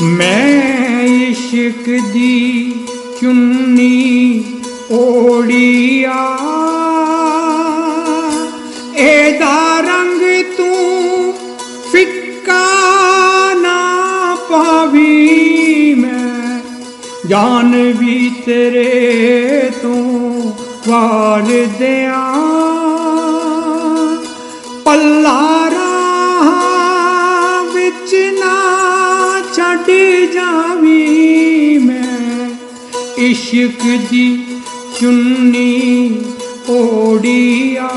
ਮੈਂ ਇਸ਼ਕ ਦੀ ਚੁੰਨੀ ਓੜੀਆ ਜਾਨ ਵੀ ਤੇਰੇ ਤੂੰ ਵਾਰ ਦਿਆਂ ਪੱਲਾ ਰਾਹ ਵਿੱਚ ਨਾ ਛੱਡ ਜਾਵੀ ਮੈਂ। ਇਸ਼ਕ ਦੀ ਚੁੰਨੀ ਓੜੀਆ।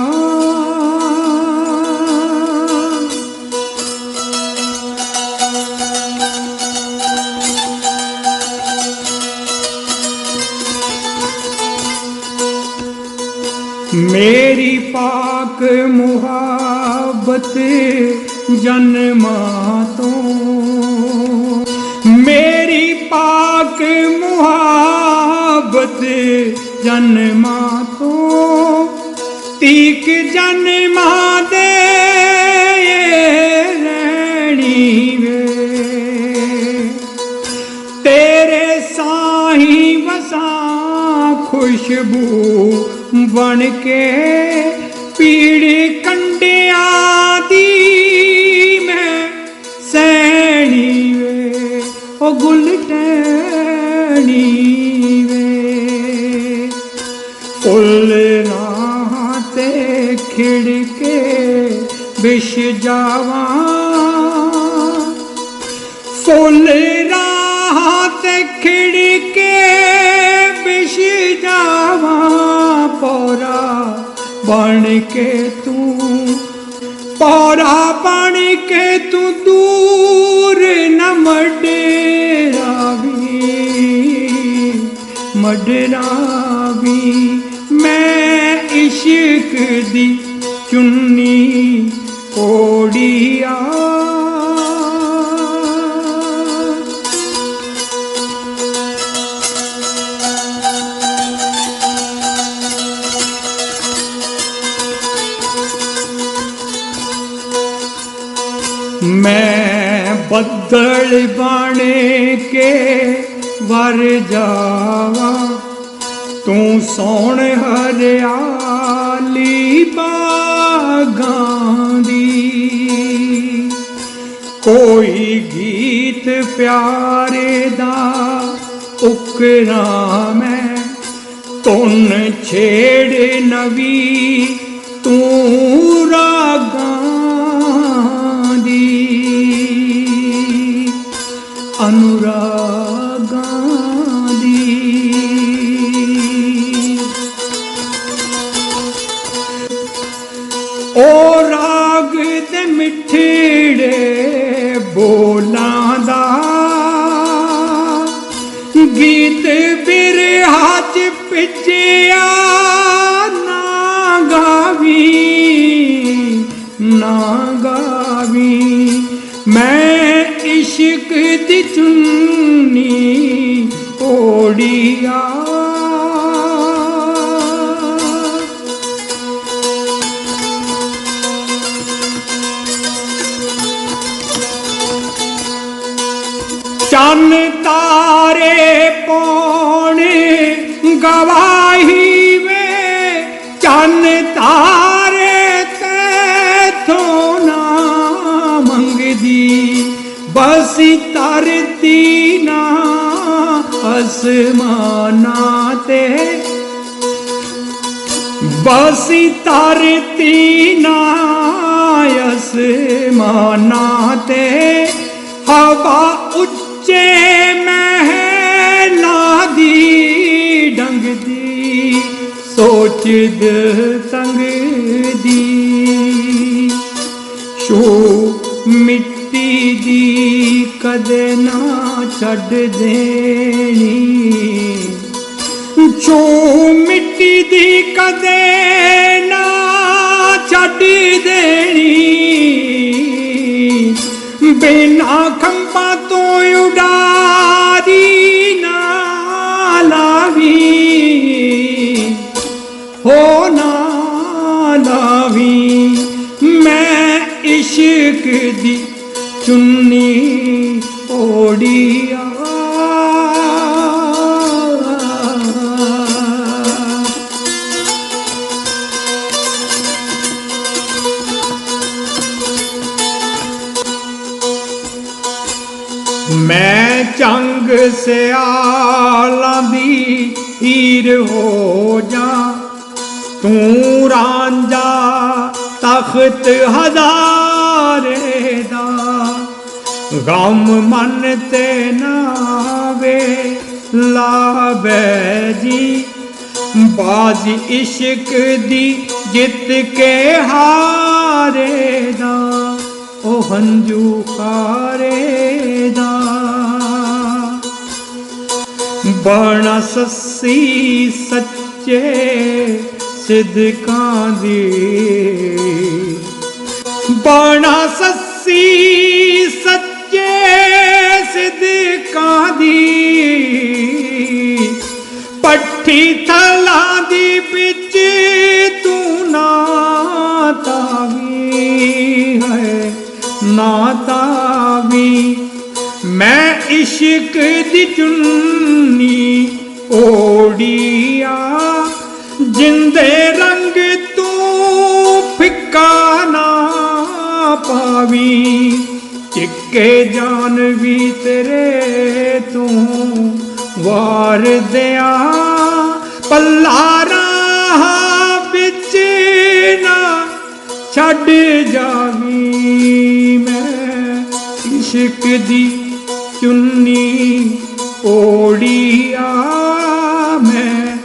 ਮੇਰੀ ਪਾਕ ਮੁਹੱਬਤ ਜਨਮਾਂ ਤੋਂ। ਮੇਰੀ ਪਾਕ ਮੁਹੱਬਤ ਜਨਮਾਂ ਤੋਂ। ਤੀਕ ਜਨਮਾਂ ਦੇ ਰਹਿਣੀ ਖੁਸ਼ਬੂ ਬਣ ਕੇ ਪੀੜ ਕੰਡਿਆਂ ਦੀ ਮੈਂ ਸੈਣੀ ਵੇ ਉਹ ਗੁੱਲ ਟੈਣੀ ਵੇ। ਫੁੱਲ ਨਾ ਤੇ ਖਿੜ ਕੇ ਵਿਸ਼ ਜਾਵਾਂ। ਫੁੱਲ ਬਣ ਕੇ ਤੂੰ ਪੋਰਾ ਬਣ ਕੇ ਤੂੰ ਦੂਰ ਨਾ ਮਡਰਾ ਵੀ ਮਡਰਾਵੀ ਮਡਰਾਵੀ ਮੈਂ ਇਸ਼ਕ ਦੀ ਚੁੰਨੀ ਓੜੀਆ ਬੱਦਲ ਬਣ ਕੇ ਵਰ ਜਾਵਾ। ਤੂੰ ਸੋਣ ਹਰਿਆਲੀ ਬਾਗਾਂ ਦੀ। ਕੋਈ ਗੀਤ ਪਿਆਰੇ ਦਾ ਉਕਰਾ ਮੈਂ ਤੁਨ ਛੇੜ ਨਵੀ ਤੂੰ ਰਾਗਾਂ ਅਨੁਰਾਗਾਂ ਦੀ। ਓ ਰਾਗ ਤੇ ਮਿੱਠੜੇ ਬੋਲਾਂ ਦਾ। ਗੀਤ ਬਿਰਹਾ ਚ ਪਿੱਛਿਆ ਨਾ ਗਾਵੀ ਨਾ ਗਾਵੀ। ਮੈਂ ਓੜੀਆ ਚੰਨ ਤਾਰੇ ਪੌਣੇ ਗਵਾਹੀ ਵੇ ਚੰਨ ਤਾਰੇ ਅਸਮਾਨਾਂ ਤੇ। ਬਸੀ ਤਰਤੀ ਨਾ ਅਸਮਾਨਾਂ ਤੇ। ਹਵਾ ਉੱਚੇ ਮਹਿਲਾਂ ਦੀ ਡੰਗਦੀ ਸੋਚਦ ਤੰਗ ਦੀ ਸ਼ੋ ਮਿੱਟੀ ਦੀ ਕਦੇ ਨਾ ਛੱਡ ਦੇਣੀ। ਜੋ ਮਿੱਟੀ ਦੀ ਕਦੇ ਨਾ ਛੱਡ ਦੇਣੀ। ਬਿਨਾ ਖੰਭਾਂ ਤੋਂ ਉਡਾਰੀ ਨਾ ਲਾਵੀ। ਹੋ ਨਾ ਲਾਵੀ। ਮੈਂ ਇਸ਼ਕ ਦੀ ਚੁੰਨੀ ਓੜੀਆ ਮੈਂ ਚੰਗ ਸਿਆਲਾਂ ਦੀ ਹੀਰ ਹੋ ਜਾ। ਤੂੰ ਰਾਂਝਾ ਤਖਤ ਹਜ਼ਾਰੇ ਗਮ ਮਨ ਤੇ ਨਾਵੇ ਲਾਵੇ ਜੀ। ਬਾਜ ਇਸ਼ਕ ਦੀ ਜਿੱਤ ਕੇ ਹਾਰੇ ਦਾ, ਉਹ ਹੰਝੂ ਖਾਰੇ ਦਾ। ਬਣਾ ਸੱਸੀ ਸੱਚੇ ਸਿਦਕਾਂ ਦੀ। ਬਣਾ ਸੱਸੀ ਨਾ ਤਾਵੀ ਮੈਂ ਇਸ਼ਕ ਦੀ ਚੁੰਨੀ ਓੜੀਆ, ਜਿੰਦੇ ਰੰਗ ਤੂੰ ਫਿੱਕਾ ਨਾ ਪਾਵੀ। ਚਿੱਕੇ ਜਾਨ ਵੀ ਤੇਰੇ ਤੂੰ ਵਾਰ ਦਿਆ। ਪੱਲਾ ਰਾਹ ਵਿੱਚ ਨਾ ਛੱਡ ਜਾਵੀ। ਇਸ਼ਕ ਦੀ ਚੁੰਨੀ ਓੜੀਆ ਮੈਂ।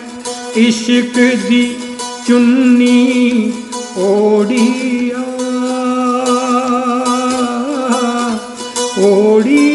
ਇਸ਼ਕ ਦੀ ਚੁੰਨੀ ਓੜੀਆ ਓੜੀ